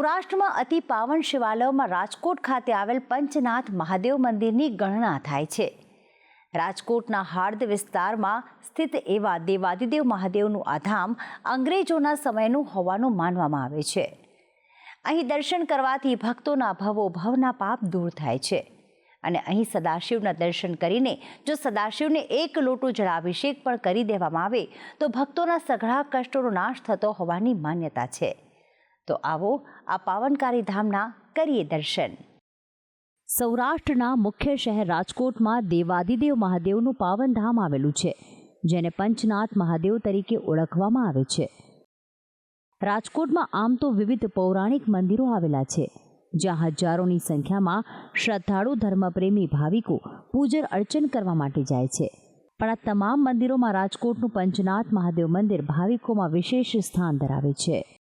સૌરાષ્ટ્રમાં અતિ પાવન શિવાલયમાં રાજકોટ ખાતે આવેલ પંચનાથ મહાદેવ મંદિરની ગણના થાય છે. રાજકોટના હાર્દ વિસ્તારમાં સ્થિત એવા દેવાદિદેવ મહાદેવનું આ ધામ અંગ્રેજોના સમયનું હોવાનું માનવામાં આવે છે. અહીં દર્શન કરવાથી ભક્તોના ભવો ભવના પાપ દૂર થાય છે. અને અહીં સદાશિવના દર્શન કરીને જો સદાશિવને એક લોટો જળાભિષેક પણ કરી દેવામાં આવે, તો ભક્તોના સઘળા કષ્ટોનો નાશ થતો હોવાની માન્યતા છે. તો આવો આ પાવનકારી ધામના કરીએ દર્શન. સૌરાષ્ટ્રના મુખ્ય શહેર રાજકોટમાં દેવાદિદેવ મહાદેવનું પાવન ધામ આવેલું છે, જેને પંચનાથ મહાદેવ તરીકે ઓળખવામાં આવે છે. રાજકોટમાં આમ તો વિવિધ પૌરાણિક મંદિરો આવેલા છે, જ્યાં હજારોની સંખ્યામાં શ્રદ્ધાળુ ધર્મપ્રેમી ભાવિકો પૂજન અર્ચન કરવા માટે જાય છે. પણ આ તમામ મંદિરોમાં રાજકોટનું પંચનાથ મહાદેવ મંદિર ભાવિકોમાં વિશેષ સ્થાન ધરાવે છે.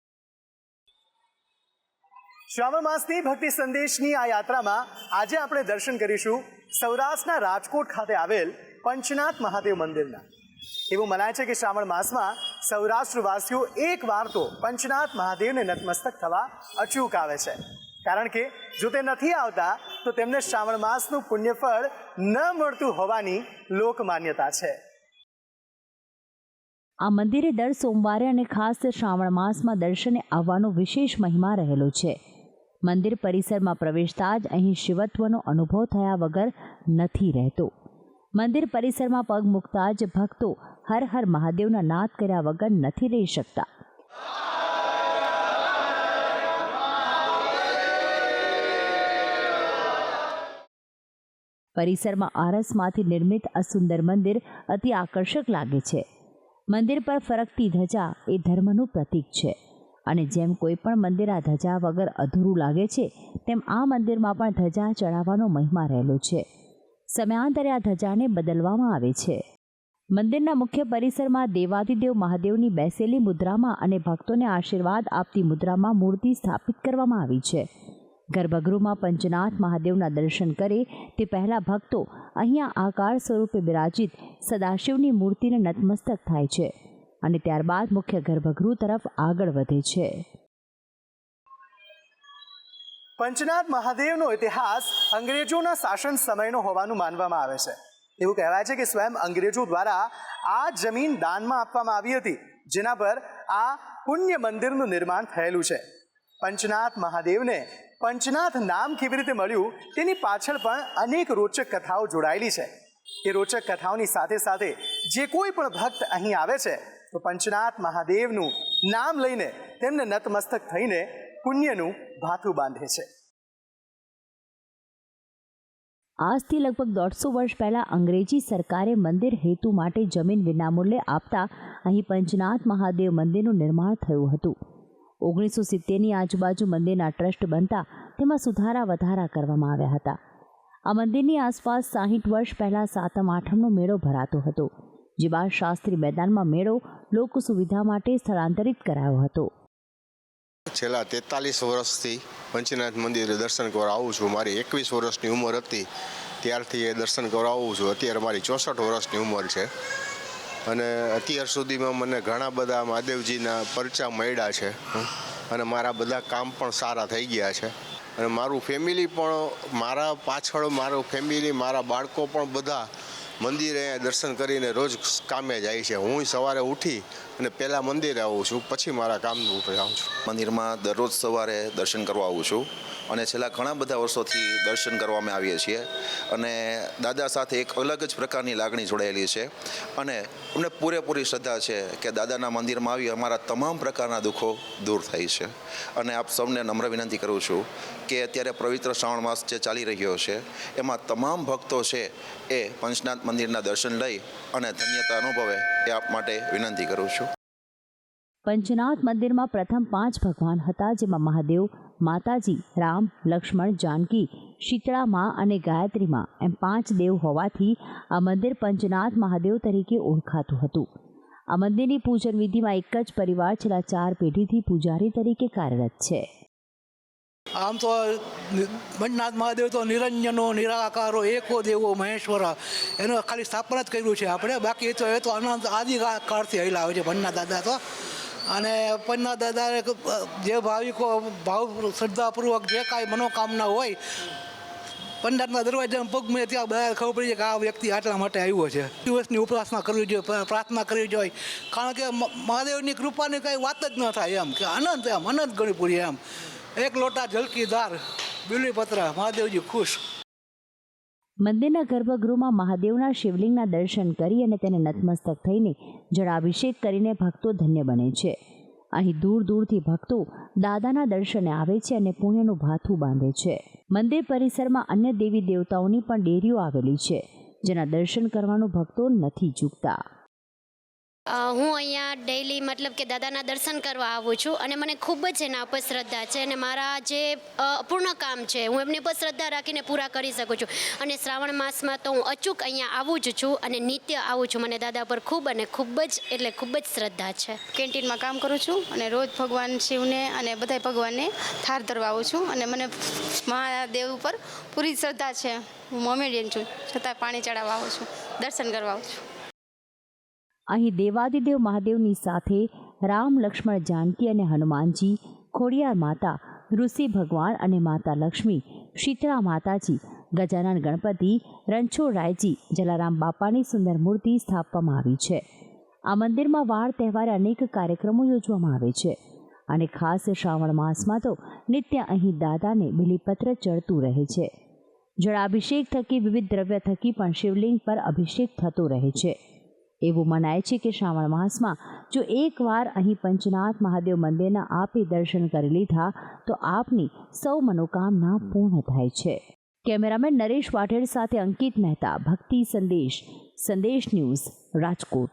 શ્રાવણ માસની ભક્તિ સંદેશની આ યાત્રામાં આજે આપણે દર્શન કરીશું સૌરાષ્ટ્રના રાજકોટ ખાતે આવેલ પંચનાથ મહાદેવ મંદિરના. એવું મનાય છે કે શ્રાવણ માસમાં સૌરાષ્ટ્રવાસીઓ એક વાર તો પંચનાથ મહાદેવને નતમસ્તક થવા અચૂક આવે છે. કારણ કે જો તે નથી આવતા, તો તેમને શ્રાવણ માસનું પુણ્યફળ ન મળતું હોવાની લોકમાન્યતા છે. આ મંદિરે દર સોમવારે અને ખાસ શ્રાવણ માસમાં દર્શને આવવાનો વિશેષ મહિમા રહેલો છે. મંદિર પરિસરમાં પ્રવેશતા જ અહીં શિવત્વનો અનુભવ થયા વગર નથી રહેતો. મંદિર પરિસરમાં પગ મૂકતા જ ભક્તો હર હર મહાદેવના નાદ કર્યા વગર નથી રહી શકતા. પરિસરમાં આરસમાંથી નિર્મિત આ સુંદર મંદિર અતિ આકર્ષક લાગે છે. મંદિર પર ફરકતી ધજા એ ધર્મનું પ્રતીક છે. અને જેમ કોઈ પણ મંદિર આ ધજા વગર અધૂરું લાગે છે, તેમ આ મંદિરમાં પણ ધજા ચડાવવાનો મહિમા રહેલો છે. સમયાંતરે આ ધજાને બદલવામાં આવે છે. મંદિરના મુખ્ય પરિસરમાં દેવાદિદેવ મહાદેવની બેસેલી મુદ્રામાં અને ભક્તોને આશીર્વાદ આપતી મુદ્રામાં મૂર્તિ સ્થાપિત કરવામાં આવી છે. ગર્ભગૃહમાં પંચનાથ મહાદેવના દર્શન કરે તે પહેલાં ભક્તો અહીંયા આકાર સ્વરૂપે બિરાજિત સદાશિવની મૂર્તિને નતમસ્તક થાય છે. અને ત્યારબાદ મુખ્ય ગર્ભગૃહ તરફ આગળ વધે છે. પંચનાથ મહાદેવનો ઇતિહાસ અંગ્રેજોના શાસન સમયનો હોવાનું માનવામાં આવે છે. એવું કહેવાય છે કે સ્વયં અંગ્રેજો દ્વારા આ જમીન દાનમાં આપવામાં આવી હતી, જેના પર આ પુણ્ય મંદિરનું નિર્માણ થયેલું છે. પંચનાથ મહાદેવને પંચનાથ નામ કેવી રીતે મળ્યું, તેની પાછળ પણ અનેક રોચક કથાઓ જોડાયેલી છે. એ રોચક કથાઓની સાથે સાથે જે કોઈ પણ ભક્ત અહીં આવે છે તો પંચનાથ મહાદેવનું નામ લઈને તેમને નતમસ્તક થઈને પુણ્યનું ભાથું બાંધે છે. આજથી લગભગ દોઢસો વર્ષ પહેલાં અંગ્રેજી સરકારે મંદિર હેતુ માટે જમીન વિનામૂલ્યે આપતા અહીં પંચનાથ મહાદેવ મંદિરનું નિર્માણ થયું હતું. ઓગણીસો સિત્તેરની આજુબાજુ મંદિરના ટ્રસ્ટ બનતા તેમાં સુધારા વધારા કરવામાં આવ્યા હતા. આ મંદિરની આસપાસ સાહીઠ વર્ષ પહેલાં સાતમ આઠમનો મેળો ભરાતો હતો. જે બાદ શાસ્ત્રી મેદાનમાં મેળો લોક સુવિધા માટે સ્થળાંતરિત કરાયો હતો. છેલ્લા તેતાલીસ વર્ષથી પંચનાથ મંદિરે દર્શન કરવા આવું છું. મારી એકવીસ વર્ષની ઉંમર હતી. ત્યારથી એ દર્શન કરવા આવું છું. અત્યારે મારી ચોસઠ વર્ષની ઉંમર છે. અને અત્યાર સુધીમાં મને ઘણા બધા મહાદેવજીના પરચા મળ્યા છે. અને મારા બધા કામ પણ સારા થઈ ગયા છે. અને મારું ફેમિલી પણ, મારા પાછળ મારું ફેમિલી મારા બાળકો પણ બધા મંદિરે દર્શન કરીને રોજ કામે જાય છે. હું સવારે ઉઠી અને પહેલાં મંદિરે આવું છું. પછી મારા કામ ઉપર આવું છું. મંદિરમાં દરરોજ સવારે દર્શન કરવા આવું છું અને છેલ્લા ઘણા બધા વર્ષોથી દર્શન કરવામાં આવીએ છીએ અને દાદા સાથે એક અલગ જ પ્રકારની લાગણી જોડાયેલી છે અને અમને પૂરેપૂરી શ્રદ્ધા છે કે દાદાના મંદિરમાં આવી અમારા તમામ પ્રકારના દુઃખો દૂર થાય છે. અને આપ સૌને નમ્ર વિનંતી કરું છું કે અત્યારે પવિત્ર શ્રાવણ માસ જે ચાલી રહ્યો છે, એમાં તમામ ભક્તો છે એ પંચનાથ મંદિરના દર્શન લઈ અને ધન્યતા અનુભવે એ આપ માટે વિનંતી કરું છું. પંચનાથ મંદિરમાં પ્રથમ પાંચ ભગવાન હતા, જેમાં મહાદેવ, માતાજી, રામ, લક્ષ્મણ, જાનકી, શીતળા મા અને ગાયત્રી મા એમ પાંચ દેવ હોવાથી આ મંદિર પંચનાથ મહાદેવ તરીકે ઓળખાતું હતું. આ મંદિરની પૂજન વિધિમાં એક જ પરિવાર છેલ્લા ચાર પેઢીથી પૂજારી તરીકે કાર્યરત છે. આમ તો મંજનાથ મહાદેવ તો નિરંજનો, નિરાકારો, એકો દેવો, મહેશ્વર, એનું ખાલી સ્થાપના જ કર્યું છે આપણે. બાકી તો, એ તો અનંત આદિ કાળથી હૈલા આવે છે ભન્ના દાદા તો. અને પન્ના દાદાએ જે ભાવિકો, ભાવ, શ્રદ્ધાપૂર્વક જે કાંઈ મનોકામના હોય પંડાતના દરવાજામાં પગ મેં ત્યાં બધા ખબર પડી જાય કે આ વ્યક્તિ આટલા માટે આવ્યો છે. દિવસની ઉપાસના કરવી જોઈએ, પ્રા- પ્રાર્થના કરવી જોઈએ. કારણ કે મહાદેવની કૃપાની કાંઈ વાત જ ન થાય એમ, કે અનંત એમ, અનંત ગણીપુરી એમ. એક લોટા જલકીદાર બિલીપત્ર મહાદેવજી ખુશ. મંદિરના ગર્ભગૃહમાં મહાદેવના શિવલિંગના દર્શન કરી અને તેને નતમસ્તક થઈને જળાભિષેક કરીને ભક્તો ધન્ય બને છે. અહીં દૂર દૂરથી ભક્તો દાદાના દર્શને આવે છે અને પુણ્યનું ભાથું બાંધે છે. મંદિર પરિસરમાં અન્ય દેવી દેવતાઓની પણ ડેરીઓ આવેલી છે, જેના દર્શન કરવાનું ભક્તો નથી ચૂકતા. હું અહીંયા ડેઈલી મતલબ કે દાદાના દર્શન કરવા આવું છું અને મને ખૂબ જ એના ઉપર શ્રદ્ધા છે અને મારા જે અપૂર્ણ કામ છે, હું એમની પર શ્રદ્ધા રાખીને પૂરા કરી શકું છું. અને શ્રાવણ માસમાં તો હું અચૂક અહીંયા આવું જ છું અને નિત્ય આવું છું. મને દાદા પર ખૂબ અને ખૂબ જ, એટલે ખૂબ જ શ્રદ્ધા છે. કેન્ટીનમાં કામ કરું છું અને રોજ ભગવાન શિવને અને બધાય ભગવાનને થાર ધરવા આવું છું અને મને મહાદેવ ઉપર પૂરી શ્રદ્ધા છે. હું મોમેડિયન છું, છતાં પાણી ચડાવવા આવું છું, દર્શન કરવા આવું છું. અહીં દેવાદિદેવ મહાદેવની સાથે રામ, લક્ષ્મણ, જાનકી અને હનુમાનજી, ખોડિયાર માતા, ઋષિ ભગવાન અને માતા લક્ષ્મી, શીતળા માતાજી, ગજાનન ગણપતિ રણછોડરાયજી જલારામ બાપાની સુંદર મૂર્તિ સ્થાપવામાં આવી છે. આ મંદિરમાં વાર તહેવારે અનેક કાર્યક્રમો યોજવામાં આવે છે અને ખાસ શ્રાવણ માસમાં તો નિત્ય અહીં દાદાને બિલીપત્ર ચડતું રહે છે. જળાભિષેક થકી વિવિધ દ્રવ્ય થકી પણ શિવલિંગ પર અભિષેક થતો રહે છે. એવું મનાય છે કે શ્રાવણ માસમાં જો એકવાર અહીં પંચનાથ મહાદેવ મંદિરના આપે દર્શન કરી લીધા, તો આપની સૌ મનોકામના પૂર્ણ થાય છે. કેમેરામેન નરેશ વાઢેર સાથે અંકિત મહેતા, ભક્તિ સંદેશ સંદેશ ન્યૂઝ રાજકોટ.